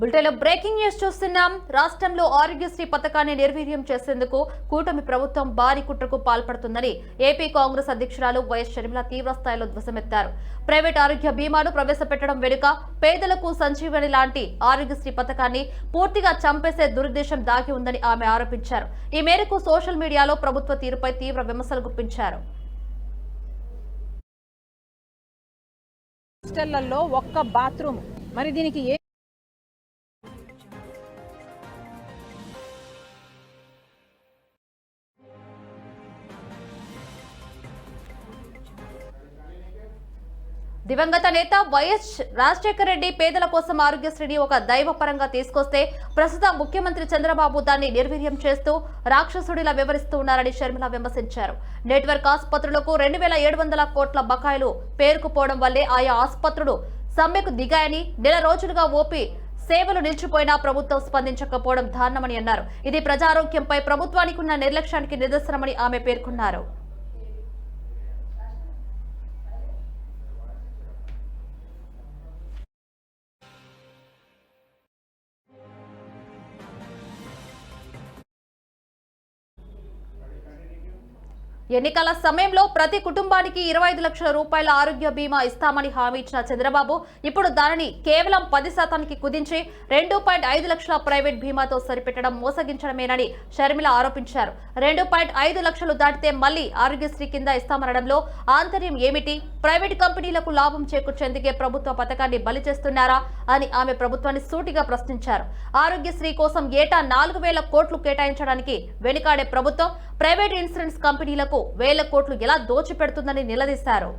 బులెటిన్లో breaking news చూస్తున్నాం. రాష్ట్రంలో ఆరోగ్యశ్రీ పథకాన్ని నిర్వీర్యం చేసేందుకు కూటమి ప్రభుత్వం భారీ కుట్రకు పాల్పడుతుందని ఏపీ కాంగ్రెస్ అధ్యక్షురాలు వైఎస్ షర్మిల తీవ్రస్థాయిలో ధ్వసమెత్తారు. ప్రైవేట్ ఆరోగ్య బీమాను ప్రవేశపెట్టడం వెనుక పేదలకు సంజీవని లాంటి ఆరోగ్యశ్రీ పథకాన్ని పూర్తిగా చంపేసే దురుద్దేశం దాగి ఉందని ఆమె ఆరోపించారు. ఈ మేరకు సోషల్ మీడియాలో ప్రభుత్వ తీరుపై తీవ్ర విమర్శలు గుప్పించారు. హాస్టళ్ళలో ఒక్క బాత్రూమ్. మరి దీనికి ఏ దివంగత నేత వైఎస్ రాజశేఖర రెడ్డి పేదల కోసం ఆరోగ్యశ్రీని ఒక దైవపరంగా తీసుకొస్తే ప్రస్తుత ముఖ్యమంత్రి చంద్రబాబు దాన్ని నిర్వీర్యం చేస్తూ రాక్షసుడిలా వివరిస్తూ ఉన్నారని షర్మిల విమర్శించారు. నెట్వర్క్ ఆసుపత్రులకు రెండు వేల ఏడు వందల కోట్ల బకాయిలు పేరుకుపోవడం వల్లే ఆయా ఆసుపత్రులు సమ్మెకు దిగాయని నెల రోజులుగా ఓపీ సేవలు నిలిచిపోయినా ప్రభుత్వం స్పందించకపోవడం దారుణమని అన్నారు. ఇది ప్రజారోగ్యంపై ప్రభుత్వానికి ఉన్న నిర్లక్ష్యానికి నిదర్శనమని ఆమె పేర్కొన్నారు. ఎన్నికల సమయంలో ప్రతి కుటుంబానికి ఇరవై ఐదు లక్షల రూపాయల ఆరోగ్య బీమా ఇస్తామని హామీ ఇచ్చిన చంద్రబాబు ఇప్పుడు దానిని కేవలం పది శాతానికి కుదించి రెండు పాయింట్ ఐదు లక్షల ప్రైవేట్ బీమాతో సరిపెట్టడం మోసగించడమేనని షర్మిల ఆరోపించారు. రెండు పాయింట్ ఐదు లక్షలు దాటితే మళ్ళీ ఆరోగ్యశ్రీ కింద ఇస్తామనడంలో ఆంతర్యం ఏమిటి? ప్రైవేట్ కంపెనీలకు లాభం చేకూర్చేందుకే ప్రభుత్వ పథకాన్ని బలి చేస్తున్నారా అని ఆమె ప్రభుత్వాన్ని సూటిగా ప్రశ్నించారు. ఆరోగ్యశ్రీ కోసం ఏటా నాలుగు వేల కోట్లు కేటాయించడానికి వెనుకాడే ప్రభుత్వం ప్రైవేట్ ఇన్సూరెన్స్ కంపెనీలకు వేల కోట్లు ఎలా దోచిపెడుతుందని నిలదీశారు.